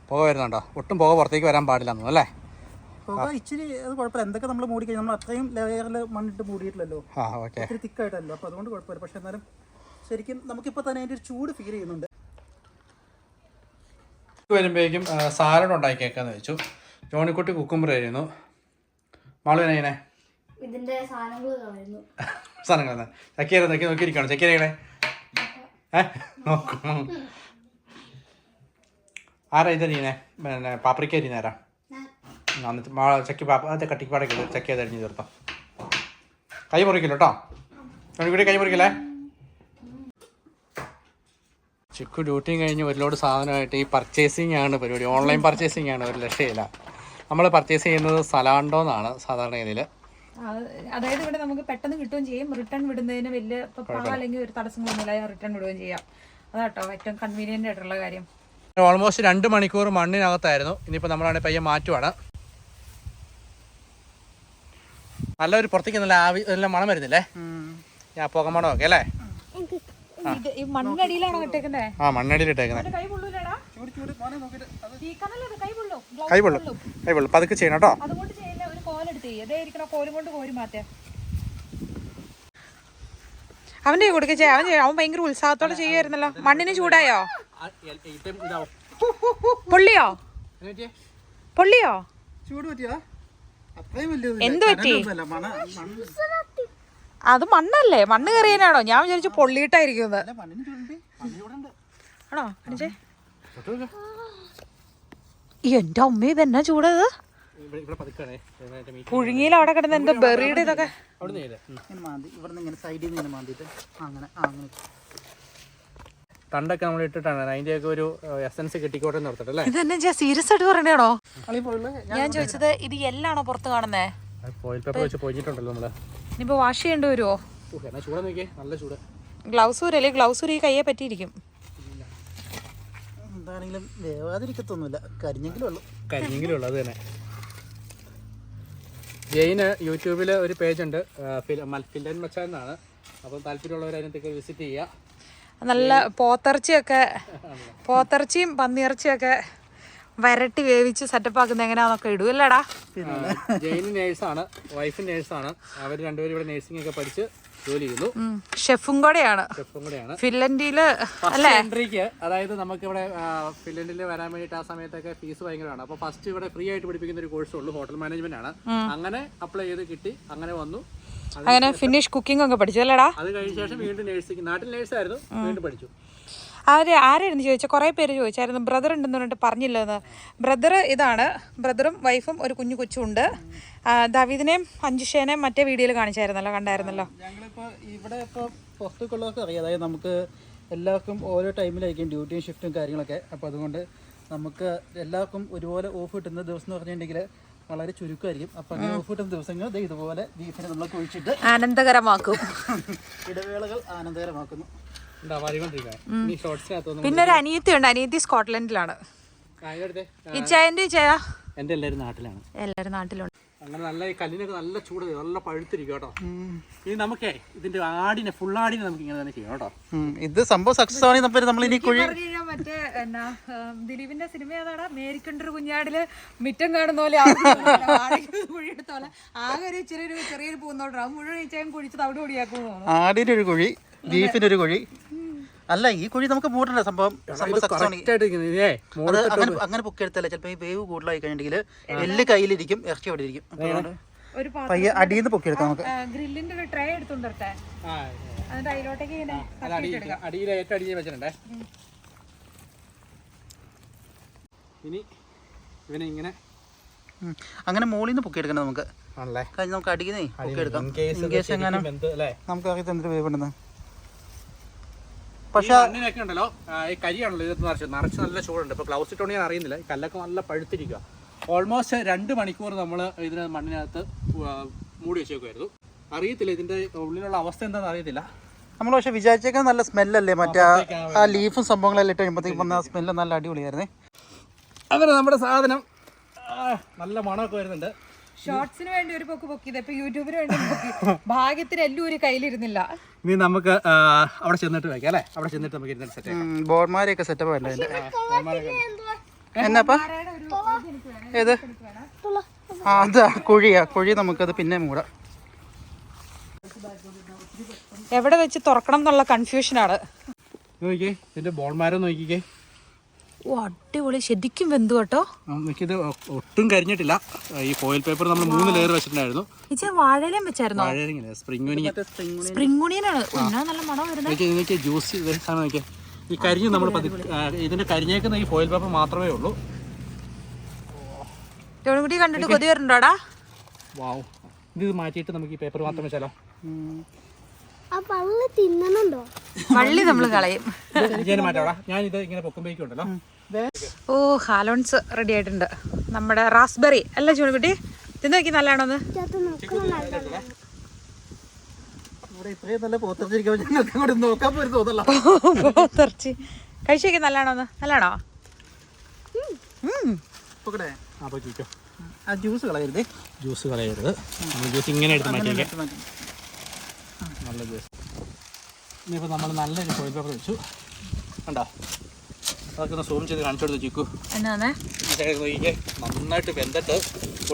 പുക വരുന്നുണ്ടോ? ഒട്ടും പുക പുറത്തേക്ക് വരാൻ പാടില്ല അല്ലേ? പുക ഇച്ചിരി അത് കുഴപ്പമില്ല. എന്തൊക്കെ നമ്മൾ മൂടി കഴിഞ്ഞാൽ നമ്മൾ അത്രയും ലെയറിൽ മണ്ണിട്ട് മൂടിയിട്ടില്ലല്ലോ. ഇത്തിരി തിക്കായിട്ടല്ലോ അപ്പോൾ അതുകൊണ്ട് കുഴപ്പമില്ല. പക്ഷേ എന്നാലും ശരിക്കും നമുക്കിപ്പോൾ തന്നെ അതിന്റെ ഒരു ചൂട് ഫീൽ ചെയ്യുന്നുണ്ട്. വരുമ്പോഴേക്കും സാലഡ് ഉണ്ടാക്കിയേക്കാന്ന് വെച്ചു. ജോണിക്കുട്ടി കുക്കുമ്പർ ആയിരുന്നു. മാളുവിനെ ഇതിന്റെ സാധനങ്ങൾ കളയുന്നു. സാധനങ്ങൾ ചക്കേര നോക്കി നോക്കിയിരിക്കണം? ചക്കേരകളെ ഏ? നോക്കണം ആരാ ഇതരിഞ്ഞേ പിന്നെ പാപ്രിക്ക അരിയുന്നേരാ എന്നിട്ട് ചക്കി പാപ്പ അത് കട്ടിപ്പാടൊക്കെ ചക്കി അത് അരിഞ്ഞ് തീർത്താം. കൈ മുറിക്കില്ല കേട്ടോ ജോണിക്കുട്ടി കൈ മുറിക്കില്ലേ? ചിക്കു ഡ്യൂട്ടിയും കഴിഞ്ഞ് ഒരുപാട് സാധനമായിട്ട് ഈ പർച്ചേസിങ് ആണ് പരിപാടി. ഓൺലൈൻ പർച്ചേസിങ് ആണ് ഒരു ലക്ഷ്യമില്ല നമ്മൾ പർച്ചേസ് ചെയ്യുന്നത് സലാണ്ടോന്നാണ് സാധാരണ രീതിയിൽ അത് അതായത് ഇവിടെ നമുക്ക് പെട്ടെന്ന് കിട്ടുകയും ചെയ്യും. റിട്ടേൺ വിടുന്നതിന് വലിയ ഇപ്പൊ പണം അല്ലെങ്കിൽ ഒരു തടസ്സങ്ങളൊന്നുമില്ല റിട്ടേൺ വിടുകയും ചെയ്യാം. അതാട്ടോ ഏറ്റവും കൺവീനിയന്റ് ആയിട്ടുള്ള കാര്യം. ഓൾമോസ്റ്റ് രണ്ട് മണിക്കൂർ മണ്ണിനകത്തായിരുന്നു. ഇനിയിപ്പോൾ നമ്മളാണെങ്കിൽ പയ്യെ മാറ്റുവാണ്. നല്ലൊരു പുറത്തേക്ക് നല്ല ആവി നല്ല മണം വരുന്നില്ലേ? ഞാൻ പുകമണമൊക്കെ അല്ലേ? ഇത് ഈ മണ്ണടിയിലാണോ ഇട്ടേക്കണ്ടേ ആ മണ്ണടിയിൽ ഇട്ടേക്കുന്നത് കൈ പൊള്ളും. കൈ പൊള്ളും. പതുക്കെ ചെയ്യണം കേട്ടോ. അതേ ഇരിക്കണ കോലും കൊണ്ട് കോരി മാറ്റാ. അവന്റെ കൊടുക്ക അവൻ അവൻ ഭയങ്കര ഉത്സാഹത്തോടെ ചെയ്യുമായിരുന്നല്ലോ മണ്ണിന് ചൂടായോ? പൊള്ളിയോ? പൊള്ളിയോ? എന്ത് പറ്റി? അത് മണ്ണല്ലേ. മണ്ണ് കയറിയനാണോ ഞാൻ വിചാരിച്ചു ചൂടുണ്ട്. ആണോ? എന്റെ അമ്മ ഇതെന്നാ ചൂടത്? പുഴുങ്ങിയിൽ അവിടെ കിടന്ന് എന്തോ ബെറിയുടെ ഇതൊക്കെ? മാന്തി. ഇവിടെ ഇങ്ങനെ സൈഡിൽ നിന്ന് ഇങ്ങനെ മാന്തിയിട്ട് അങ്ങനെ അങ്ങനെ. തണ്ടൊക്കെ നമ്മൾ ഇട്ടിട്ടാണ്. അതിന്റെയൊക്കെ ഒരു എസൻസ് കിട്ടിക്കോട്ടെ എന്ന് ഓർത്തിട്ട് അല്ലേ? ഇത് തന്നെ സീരിയസ് ആയിട്ട് പറയണേണോ ഞാൻ ചോദിച്ചത് ഇത് എല്ലാണോ പുറത്ത് കാണുന്നേ? ഫോയിൽ പേപ്പർ വെച്ച് പൊഴിഞ്ഞിട്ടുണ്ടല്ലോ നമ്മൾ. ഇനിയിപ്പോ വാഷ് ചെയ്യേണ്ടി വരുമോ ചൂട് നോക്കിയേ. നല്ല ചൂട്. ഗ്ലൗസ് ഊരല്ലേ ഗ്ലൗസ് ഊരി കയ്യെ പറ്റിയിരിക്കും. എന്താണെങ്കിലും വേവാതിരിക്കത്തൊന്നുമില്ല. കരിഞ്ഞെങ്കിലും ഉള്ളു. കരിഞ്ഞെങ്കിലും ഉള്ളത് തന്നെ. ജെയിന് യൂട്യൂബിൽ ഒരു പേജ് ഉണ്ട് ഫില്ലൻ മച്ചാൻ എന്നാണ്. അപ്പം താല്പര്യമുള്ളവർ അതിനകത്തേക്ക് വിസിറ്റ് ചെയ്യുക. നല്ല പോത്തിറച്ചിയൊക്കെ പോത്തിറച്ചിയും പന്നിയിറച്ചിയൊക്കെ വരട്ടി വേവിച്ച് സെറ്റപ്പ് ആക്കുന്ന എങ്ങനെയാന്നൊക്കെ ഇടൂ അല്ലടാ. ജെയിൻ നേഴ്സാണ് വൈഫ് നേഴ്സാണ്. അവർ രണ്ടുപേരും ഇവിടെ നേഴ്സിംഗ് ഒക്കെ പഠിച്ച് ജോലി ചെയ്യുന്നു. ഷെഫും കൂടെയാണ്. ഫിൻലൻഡിൽ എൻട്രിക്ക് അതായത് നമുക്ക് ഇവിടെ ഫിൻലൻഡിൽ വരാൻ വേണ്ടിയിട്ട് ആ സമയത്തൊക്കെ ഫീസ് ഭയങ്കരമാണ്. അപ്പൊ ഫസ്റ്റ് ഇവിടെ ഫ്രീ ആയിട്ട് പഠിപ്പിക്കുന്ന ഒരു കോഴ്സ് ഉള്ളൂ ഹോട്ടൽ മാനേജ്മെന്റ് ആണ്. അങ്ങനെ അപ്ലൈ ചെയ്ത് കിട്ടി അങ്ങനെ വന്നു. അങ്ങനെ ഫിനിഷ് കുക്കിംഗ് ഒക്കെ പഠിച്ചു അല്ലേടാ. അത് കഴിഞ്ഞ ശേഷം വീണ്ടും നേഴ്സിംഗ് നാട്ടിൽ നേഴ്സായിരുന്നു വീണ്ടും പഠിച്ചു. ആര് ആരായിരുന്നു ചോദിച്ചത് കുറേ പേര് ചോദിച്ചായിരുന്നു. ബ്രദർ ഉണ്ടെന്ന് പറഞ്ഞിട്ട് പറഞ്ഞില്ലെന്ന്. ബ്രദർ ഇതാണ്. ബ്രദറും വൈഫും ഒരു കുഞ്ഞു കൊച്ചുണ്ട്. ഉണ്ട് ദാവീദിനെയും അഞ്ജുഷേനെയും മറ്റേ വീഡിയോയിൽ കാണിച്ചായിരുന്നല്ലോ കണ്ടായിരുന്നല്ലോ. ഞങ്ങളിപ്പോൾ ഇവിടെ ഇപ്പോൾ പുറത്തേക്കുള്ളവർക്ക് അറിയാം. അതായത് നമുക്ക് എല്ലാവർക്കും ഓരോ ടൈമിലായിരിക്കും ഡ്യൂട്ടിയും ഷിഫ്റ്റും കാര്യങ്ങളൊക്കെ. അപ്പോൾ അതുകൊണ്ട് നമുക്ക് എല്ലാവർക്കും ഒരുപോലെ ഓഫ് കിട്ടുന്ന ദിവസം എന്ന് പറഞ്ഞിട്ടുണ്ടെങ്കിൽ വളരെ ചുരുക്കമായിരിക്കും. അപ്പോൾ അങ്ങനെ ഓഫ് കിട്ടുന്ന ദിവസങ്ങൾ ഇതുപോലെ ബീഫിനെ നമ്മൾ കുഴിച്ചിട്ട് ആനന്ദകരമാക്കും. ഇടവേളകൾ ആനന്ദകരമാക്കുന്നു. പിന്നെ ഒരു അനിയത്തി ഉണ്ട്. അനിയത്തി സ്കോട്ട്ലൻഡിലാണ്. ഇച്ചായ? എന്റെ നാട്ടിലാണ്. നാട്ടിലുണ്ട്. അങ്ങനെ നല്ല ഈ കല്ലിനൊക്കെ നല്ല ചൂട് നല്ല പഴുത്തിരിക്കും കേട്ടോ. ഇനി നമുക്കേ ഇതിന്റെ ആടിനെ ഫുൾ ആടിനെ നമുക്ക് ഇങ്ങനെ തന്നെ കേട്ടോ. ഇത് സംഭവം സക്സസ് ആണെങ്കിൽ നമ്മൾ ഇനി കുഴി മറ്റേ എന്നാ ദിലീപിന്റെ സിനിമ ഏതാടാ? മേരിക്കണ്ടൊരു കുഞ്ഞാടിൽ മിറ്റം കാണുന്ന പോലെ പോലെ ആകെ ഒരു ഇച്ചിരി ഒരു ചെറിയൊരു പൂന്നോട്ടോ അത് മുഴുവൻ കുഴിച്ചത് അവിടെ ഓടിയാക്കുന്നു ആടിന്റെ ഒരു കുഴി. ബീഫിന്റെ ഒരു കുഴി. അല്ല ഈ കുഴി നമുക്ക് മൂടണ്ട. സംഭവം അങ്ങനെ അങ്ങനെ പൊക്കെടുത്തല്ല ചിലപ്പോ ഈ വേവ് കൂടുതലായി കഴിഞ്ഞിട്ടുണ്ടെങ്കിൽ എല്ല് കയ്യിലിരിക്കും ഇറച്ചി അവിടെ ഇരിക്കും. ഒരു പയ്യെ അടിയിൽ നിന്ന് പൊക്കിയെടുക്കാം നമുക്ക്. ഗ്രില്ലിന്റെ ഒരു ട്രേ ആ, അതിന്റെ അതിലോട്ടേക്ക് ഇങ്ങനെ അടിയിൽ ഏറ്റവും അടിയിൽ വെച്ചിട്ടുണ്ടേ? ഇനി ഇവനെ ഇങ്ങനെ അങ്ങനെ മുകളിൽ നിന്ന് പൊക്കിയെടുക്കണം നമുക്ക്. ആണല്ലേ? കഴിഞ്ഞ് നമുക്ക് അടിയിൽ നിന്ന് പൊക്കിയെടുക്കാം In ഇൻ കേസ് എങ്ങനെ വെന്ത് നമുക്ക് അറിയത്ത് എന്തൊരു വേവ് ഉണ്ടെന്ന്. പക്ഷെ മണ്ണിനൊക്കെ ഉണ്ടല്ലോ ഈ കരിയാണല്ലോ ഇത് നിറച്ച്. നിറച്ച് നല്ല ചൂടുണ്ട്. ഇപ്പോൾ ക്ലൗസ് ഇട്ടോണ്ട് ഞാൻ അറിയുന്നില്ല. ഈ കല്ലൊക്കെ നല്ല പഴുത്തിരിക്കുക ഓൾമോസ്റ്റ് രണ്ട് മണിക്കൂർ നമ്മൾ ഇതിന് മണ്ണിനകത്ത് മൂടി വെച്ചേക്കുമായിരുന്നു അറിയത്തില്ല ഇതിന്റെ ഉള്ളിലുള്ള അവസ്ഥ എന്താണെന്ന് അറിയത്തില്ല. നമ്മൾ പക്ഷെ വിചാരിച്ചേക്കാൻ നല്ല സ്മെല്ലല്ലേ മറ്റേ ആ- ആ ലീഫും സംഭവങ്ങളെല്ലാം ഇട്ട് കഴിയുമ്പോഴത്തേക്ക് വന്ന ആ സ്മെല്ല് നല്ല അടിപൊളിയായിരുന്നേ. അങ്ങനെ നമ്മുടെ സാധനം നല്ല മണമൊക്കെ വരുന്നുണ്ട്. ഷോർട്സിന് വേണ്ടി ഒരു പൊക്ക് പൊക്കിയത് ഇപ്പൊ യൂട്യൂബിന് വേണ്ടി ഒരു പൊക്കി. ഭാഗ്യത്തിന് എല്ലാം ഒരു കയ്യിലിരുന്നില്ല. നീ നമുക്ക് അവിടെ ചെന്നിട്ട് വെക്കാം അല്ലേ? അവിടെ ചെന്നിട്ട് നമുക്ക് ഇരുന്നിട്ട് സെറ്റ് ബോർമാരെയൊക്കെ സെറ്റപ്പ് അല്ലേ എന്നാ എന്നപ്പാ ഏത്? ആ അതാ കുഴിയാ. കുഴി നമുക്കത് പിന്നെ മൂടാം. എവിടെ വെച്ച് തുറക്കണം എന്നുള്ള കൺഫ്യൂഷനാണ് നോക്കിക്കേ ഇതിന്റെ ബോൾമാരെ നോക്കിക്കേ. ഓ അടിപൊളി. ശരിക്കും വെന്തു കേട്ടോ. നമുക്കിത് ഒട്ടും കരിഞ്ഞിട്ടില്ല. ഈ ഫോയിൽ പേപ്പർ നമ്മൾ മൂന്ന് ലെയർ വെച്ചിട്ടുണ്ടായിരുന്നു. ഇച്ചേ വാഴയിലും വെച്ചായിരുന്നോ? വാഴയിങ്ങനെ സ്പ്രിംഗ് ഒനിയൻ സ്പ്രിംഗ് ഓണിയനാണ് എന്നാ നല്ല മണം വരുന്നത് നോക്കിയേ ഇതിനൊക്കെ ജ്യൂസ് ഇതേ സാധനം നോക്കിയേ. ഈ കരിഞ്ഞ് നമ്മൾ ഇതിന്റെ കരിഞ്ഞേക്കുന്ന ഈ ഫോയിൽ പേപ്പർ മാത്രമേ ഉള്ളൂ. കണ്ടിട്ട് കൊതി വരണ്ടോടാ വാവ് ഇത് മാറ്റിയിട്ട് നമുക്ക് ഈ പേപ്പർ മാത്രം വെച്ചാലോ? ആ പള്ളി തിന്നണുണ്ടോ? വള്ളി നമ്മൾ കളയും. ഞാനിത് ഇങ്ങനെ പൊക്കുമ്പോഴേക്കും ഉണ്ടല്ലോ ഓ ഹാലോൺസ് റെഡി ആയിട്ടുണ്ട്. നമ്മുടെ റാസ്ബെറി അല്ല ചൂടുകുട്ടി തിന്നു നോക്കി നല്ലതാണോന്ന് പോത്തിറച്ചി. കഴിച്ചു നോക്കി നല്ലതാണോന്ന് നല്ലതാണോ? ജ്യൂസ് കളയരുത്. ജ്യൂസ് കളയരുത്. ജ്യൂസ് ഇങ്ങനെ എടുത്ത് മാറ്റിയേക്കാം. നല്ല ജ്യൂസ് ഇനിയിപ്പോൾ നമ്മൾ നല്ലൊരു കോഴി പേപ്പർ വെച്ചു. കണ്ടോ? അതൊക്കെ ഒന്ന് സൂം ചെയ്ത് കാണിച്ചു കൊടുത്തു ചിക്കു നന്നായിട്ട് വെന്തിട്ട്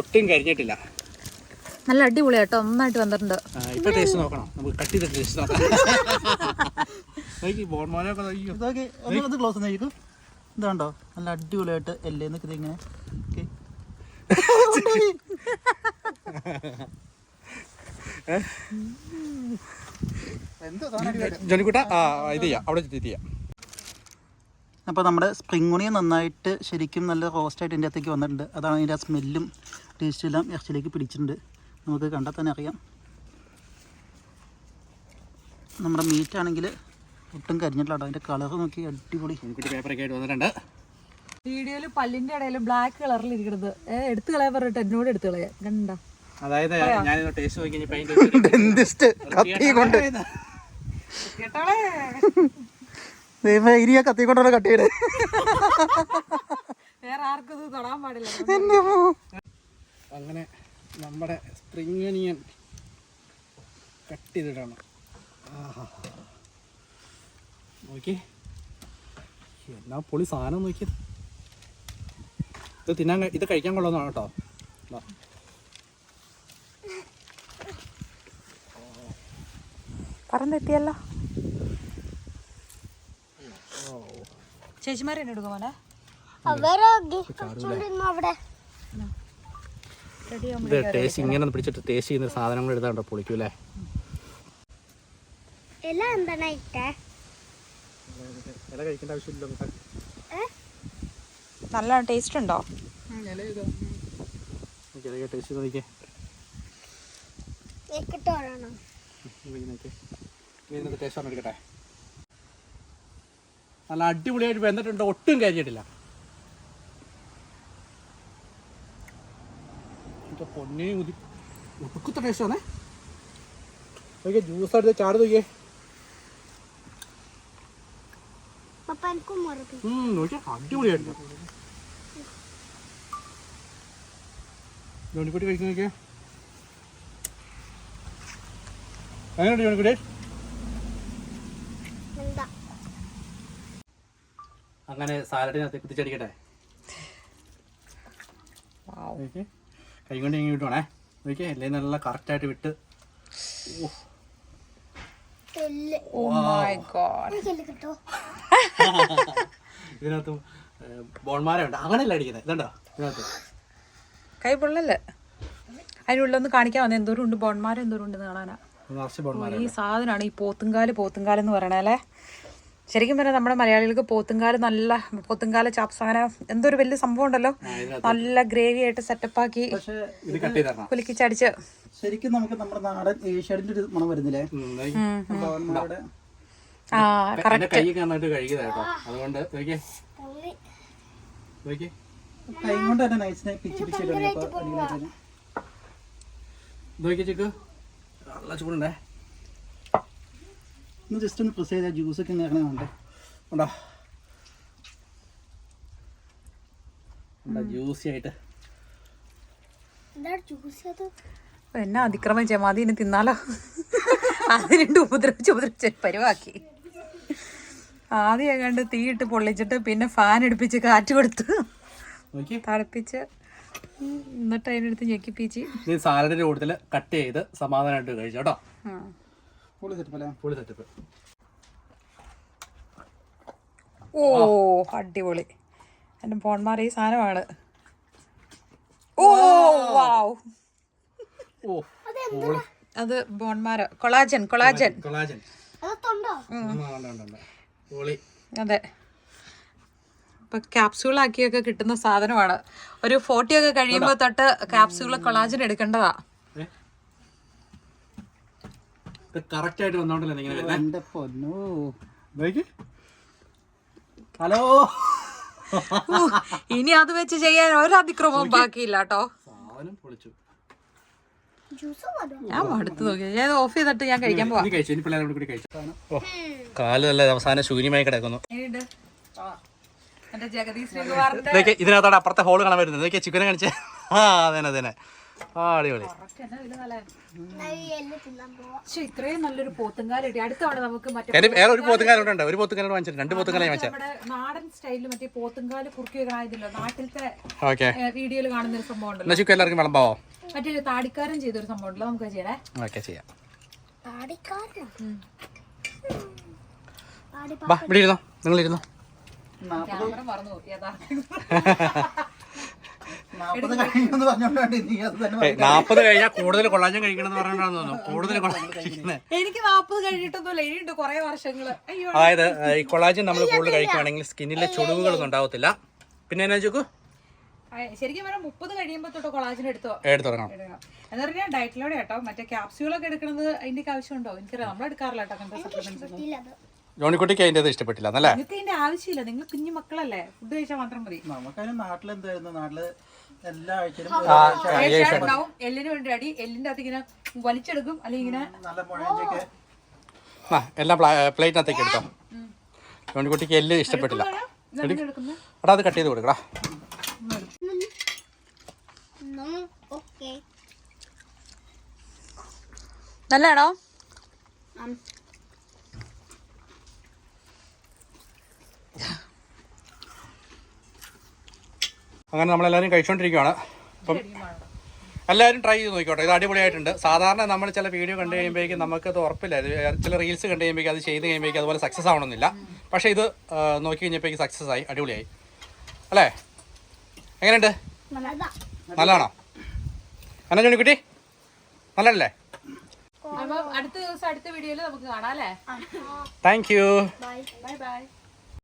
ഒട്ടും കരിഞ്ഞിട്ടില്ല. നല്ല അടിപൊളിയാട്ടോ നന്നായിട്ട് വന്നിട്ടുണ്ട് ഇപ്പൊ ടേസ്റ്റ് നോക്കണം. നമുക്ക് കട്ട് ചെയ്ത് ടേസ്റ്റ് നോക്കാം. ക്ലോസ് കഴിക്കും ഇതാണ്ടോ നല്ല അടിപൊളിയായിട്ട് എല്ലേ നിൽക്കുന്നത് ഇങ്ങനെ. ജോലിക്കുട്ട ആ ഇത് ചെയ്യാം. അവിടെ ഇത് ചെയ്യാം. അപ്പോൾ നമ്മുടെ സ്പ്രിംഗ് ഓണിയൻ നന്നായിട്ട് ശരിക്കും നല്ല റോസ്റ്റായിട്ട് ഇതിന്റെ അകത്തേക്ക് വന്നിട്ടുണ്ട്. അതാണ് അതിന്റെ ആ സ്മെല്ലും ടേസ്റ്റും എല്ലാം ഇറച്ചിയിലേക്ക് പിടിച്ചിട്ടുണ്ട്. നമുക്ക് കണ്ടാൽ തന്നെ അറിയാം. നമ്മുടെ മീറ്റ് ആണെങ്കിൽ ഒട്ടും കരിഞ്ഞിട്ടില്ല അതിന്റെ കളർ നോക്കി അടിപൊളി. പേപ്പറൊക്കെ ആയിട്ട് വന്നിട്ടുണ്ട്. വീഡിയോയിൽ പല്ലിന്റെ ഇടയിൽ ബ്ലാക്ക് കളറിൽ ഇരിക്കുന്നത് എടുത്തു കളയാൻ പറഞ്ഞിട്ട് എന്നോട് എടുത്തു കളയാം. കണ്ട? അതായത് ഞാനിന്ന് ടേസ്റ്റ് നോക്കി ഡെന്റിസ്റ്റ് കത്തി കൊണ്ട് ഇരിയ കത്തി കൊണ്ടുള്ള കട്ടിയുടെ വേറെ ആർക്കും ഇത് തൊടാൻ പാടില്ല. അങ്ങനെ നമ്മുടെ സ്പ്രിംഗ് അനിയൻ കട്ട് ചെയ്തിട്ടാണ്. നോക്കി എന്നാ പൊളി സാധനം നോക്കിയത്. ഇത് തിന്നാൻ ഇത് കഴിക്കാൻ കൊള്ളുന്നതാണ് കേട്ടോ. പറന്നെത്തിയല്ലോ. ചേച്ചിമാരെ എന്നെ എടുക്കും മോനെ. ടേസ്റ്റ് ഇങ്ങനെ പിടിച്ചിട്ട് ടേസ്റ്റ് ചെയ്യുന്ന സാധനങ്ങൾ എടുത്താണ്ടോ പൊളിക്കൂലേ ഇല എന്താണ് ഇട്ടേ? ഇല കഴിക്കേണ്ട ആവശ്യമില്ല നല്ല ടേസ്റ്റ് ഉണ്ടോ? ടേസ്റ്റ് നോക്കിയേ ടേസ്റ്റ് എടുക്കട്ടെ. നല്ല അടിപൊളിയായിട്ട് വെന്തിട്ടുണ്ട്. ഒട്ടും കരിഞ്ഞിട്ടില്ല. പൊന്നെ ഉതി ഉടുക്കത്തെ ടേസ്റ്റ് ആണേ. നോക്കിയേ ജ്യൂസ് എടുത്ത് ചാട് നോക്കിയേ. പപ്പ എനിക്കും മുറപ്പി അടിപൊളിയായിട്ട് ജോണിക്കുട്ടി കഴിക്കുന്ന നോക്കിയേ. എങ്ങനെയുണ്ട് ജോണിക്കുട്ടി? അങ്ങനെ സാലഡിനകത്ത് കുത്തിച്ചടിക്കട്ടെ. കൈ കൊണ്ട് ഇങ്ങനെ വിട്ടുവാണേ നോക്കിയേ എല്ലാം നല്ല കറക്റ്റായിട്ട് വിട്ട്. കിട്ടോ? ഇതിനകത്ത് ബോൺമാരുണ്ട് അങ്ങനെയല്ല അടിക്കുന്നത് ഇതുണ്ടോ? ഇതിനകത്ത്. കൈ പൊള്ളല്ലേ? അതിനുള്ളൊന്ന് കാണിക്കാൻ വന്നത് എന്തോരം ഉണ്ട്? ബോൺമാരും എന്തോരം ഉണ്ട് കാണാനാ. ഈ സാധനമാണ് ഈ പോത്തുംകാൽ പോത്തുംകാൽ എന്ന് പറയണല്ലേ ശരിക്കും പറഞ്ഞാൽ നമ്മുടെ മലയാളികൾക്ക് പോത്തുംകാൽ നല്ല പോത്തുംകാല ചാപ്സാന എന്തൊരു എന്തോ ഒരു വലിയ സംഭവം ഉണ്ടല്ലോ. നല്ല ഗ്രേവി ആയിട്ട് സെറ്റപ്പ് ആക്കി പക്ഷേ ഇത് കട്ട് ചെയ്ത് തരണം. കുലുക്കിച്ചടിച്ച്. ശരിക്കും നമുക്ക് നമ്മുടെ നാടൻ ഏഷ്യാഡിന്റെ ഒരു മണം വരുന്നില്ലേ? ആ അതുകൊണ്ട് നോക്കിയേ. നോക്കിയേ. കൈ കൊണ്ട് തന്നെ നൈസിനെ പിച്ചി പിച്ചി അടിയിലായിട്ട്. ചിക്ക്. നല്ല ചൂടുണ്ടേ. ഒന്ന് ജസ്റ്റ് ഒന്ന് പ്രസ് ചെയ്താൽ ജ്യൂസ് ഒക്കെ ഇറങ്ങാൻ വേണ്ടേ ഉണ്ടോ ജ്യൂസി ആയിട്ട്. എന്നാ ജ്യൂസ് അത്? എന്നെ അതിക്രമം ജമാതി മതി ഇനി തിന്നാലോ. അതിനുണ്ട് ഉപദ്രവിച്ച് ഉപദ്രവിച്ച് പരിവാക്കി. ആദ്യം എങ്ങാണ്ട് തീയിട്ട് പൊള്ളിച്ചിട്ട് പിന്നെ ഫാൻ എടുപ്പിച്ച് കാറ്റ് കൊടുത്ത് നോക്കി. തണുപ്പിച്ച് എന്നിട്ട് അതിനടുത്ത് ഞെക്കിപ്പിച്ച് നീ സാലഡിന്റെ കൂട്ടത്തിൽ കട്ട് ചെയ്ത് സമാധാനമായിട്ട് കഴിച്ചു കേട്ടോ പൊളി സെറ്റപ്പ് അല്ലേ? പുളി സെറ്റപ്പ് ഓ അടിപൊളി. എന്റെ പോൺമാർ ഈ സാധനമാണ്. ഓ വാവ്. ഓ അത് ബോൺമാര കൊളാജൻ കൊളാജൻ. കൊളാജൻ. അതെ. ഇപ്പൊ ക്യാപ്സ്യൂളാക്കിയൊക്കെ കിട്ടുന്ന സാധനമാണ്. ഒരു ഫോർട്ടി ഒക്കെ കഴിയുമ്പോൾ തൊട്ട് ക്യാപ്സ്യൂൾ കൊളാജൻ എടുക്കേണ്ടതാ. കറക്റ്റ് ആയിട്ട് വന്നോണ്ടല്ലേ ഇങ്ങനെ പൊന്നോ. ഹലോ. ഇനി അത് വെച്ച് ചെയ്യാൻ ഒരു അതിക്രമവും ബാക്കിയില്ല കേട്ടോ ഞാൻ മടുത്തു നോക്കി. ഞാൻ ഓഫ് ചെയ്തിട്ട് ഞാൻ കഴിക്കാൻ പോവാം. നീ കഴിച്ചു? ഇനി പിള്ളേരോട് കൂടി കഴിച്ചു? ഓ കാൽ നല്ല അവസാനം ശൂന്യമായി കിടക്കുന്നു. ഇതൊക്കെ ഇതിനകത്തോടെ അപ്പുറത്തെ ഹോൾ കാണാൻ വരുന്നത്. ഇതൊക്കെ ചിക്കനെ കാണിച്ചേ. ആ അതന്നെ അതന്നെ അടിപൊളി. ഇത്രയും നല്ലൊരു പോത്തുങ്കാല കിട്ടി അടുത്ത തവണ നമുക്ക് മറ്റേ വേറെ ഒരു പോത്തുകാലുണ്ട് ഒരു പോത്തുകാലോട് വാങ്ങിച്ചു രണ്ട് പോത്തുകാലം നാടൻ സ്റ്റൈലിൽ മറ്റേ പോത്തുങ്കാൽ കുറുക്കി വെക്കണതില്ലോ നാട്ടിലത്തെ ഓക്കെ. വീഡിയോയിൽ കാണുന്ന ഒരു സംഭവം ഉണ്ടല്ലോ. ചിക്കൻ എല്ലാവർക്കും വിളമ്പാവോ? മറ്റേ താടിക്കാരൻ ചെയ്തൊരു സംഭവം ഉണ്ടല്ലോ. നമുക്ക് ചെയ്യണേ. ഓക്കെ ചെയ്യാം. താടിക്കാരൻ? ഇരുന്നോ നിങ്ങൾ ഇരുന്നോ. ക്യാമറ മറന്നു പോയി യഥാർത്ഥം നാൽപ്പത് കഴിഞ്ഞെന്ന് പറഞ്ഞോണ്ടാണ് നീ അത് തന്നെ നാൽപ്പത് കഴിഞ്ഞാൽ കൂടുതൽ കൊള്ളാഞ്ഞം കഴിക്കണം എന്ന് പറഞ്ഞിട്ടാണെന്ന് തോന്നുന്നു. കൂടുതൽ കൊള്ളാഞ്ഞം കഴിക്കുന്നത് എനിക്ക് നാപ്പത് കഴിഞ്ഞിട്ടൊന്നുമില്ല ഇനിയുണ്ട് കുറെ വർഷങ്ങൾ. അയ്യോ. അതായത് ഈ കൊളാജൻ നമ്മൾ കൂടുതൽ കഴിക്കുകയാണെങ്കിൽ സ്കിന്നിലെ ചുളിവുകളൊന്നും ഉണ്ടാവത്തില്ല. പിന്നെ എന്നാ ചോക്കു ശരിക്കും പറഞ്ഞാൽ മുപ്പത് കഴിയുമ്പോ തൊട്ട് കൊളാജിൻ എടുത്തോ എടുത്തു തുടങ്ങണം. എടുക്കണം. എന്ന് പറഞ്ഞാൽ ഡയറ്റിലൂടെ കേട്ടോ മറ്റേ ക്യാപ്സ്യൂളൊക്കെ എടുക്കുന്നത് അതിന്റെ ആവശ്യമുണ്ടോ? എനിക്കറിയാം നമ്മൾ എടുക്കാറില്ല കേട്ടോ അങ്ങനത്തെ സപ്ലിമെന്റ്സ് ജോണിക്കുട്ടിക്ക് അതിന്റെ ഇഷ്ടപ്പെട്ടില്ല എന്നല്ലേ നിങ്ങൾക്ക് ഇതിന്റെ ആവശ്യമില്ല. നിങ്ങൾ കുഞ്ഞു മക്കളല്ലേ? ഫുഡ് കഴിച്ചാൽ മാത്രം മതി. നമുക്കതിന് നാട്ടിലെന്തായിരുന്നു? നാട്ടിൽ എല്ലാ ആഴ്ചയിലും ആ, ഏഷ്യാഡ് ഉണ്ടാവും. എല്ലിന് വേണ്ടി അടി എല്ലിന്റെ അകത്ത് ഇങ്ങനെ വലിച്ചെടുക്കും. അല്ലെങ്കിൽ ഇങ്ങനെ നല്ല മുഴഞ്ചൊക്കെ ആ എല്ലാം പ്ലേറ്റിനകത്തേക്ക് എടുത്തോ. ജോണിക്കുട്ടിക്ക് എല്ല് ഇഷ്ടപ്പെട്ടില്ല. എടാ അത് കട്ട് ചെയ്ത് കൊടുക്കടാ ഓക്കെ. നല്ലതാണോ? അങ്ങനെ നമ്മളെല്ലാവരും കഴിച്ചുകൊണ്ടിരിക്കുകയാണ് അപ്പം എല്ലാവരും ട്രൈ ചെയ്ത് നോക്കിക്കോട്ടെ. ഇത് അടിപൊളിയായിട്ടുണ്ട്. സാധാരണ നമ്മൾ ചില വീഡിയോ കണ്ടു കഴിയുമ്പോഴേക്കും നമുക്കത് ഉറപ്പില്ല. ഇത് ചില റീൽസ് കണ്ടു കഴിയുമ്പോഴേക്കും അത് ചെയ്ത് കഴിയുമ്പോഴേക്കും അതുപോലെ സക്സസ് ആവണമെന്നില്ല. പക്ഷേ ഇത് നോക്കി കഴിഞ്ഞപ്പോഴേക്കും സക്സസ് ആയി. അടിപൊളിയായി. അല്ലേ? എങ്ങനെയുണ്ട്? നല്ലതാ. നല്ലതാണോ? എന്നാ ജോണിക്കുട്ടി? നല്ലതല്ലേ? അപ്പൊ അടുത്ത ദിവസം അടുത്ത വീഡിയോയിൽ നമുക്ക് കാണാം അല്ലേ? Thank you bye bye bye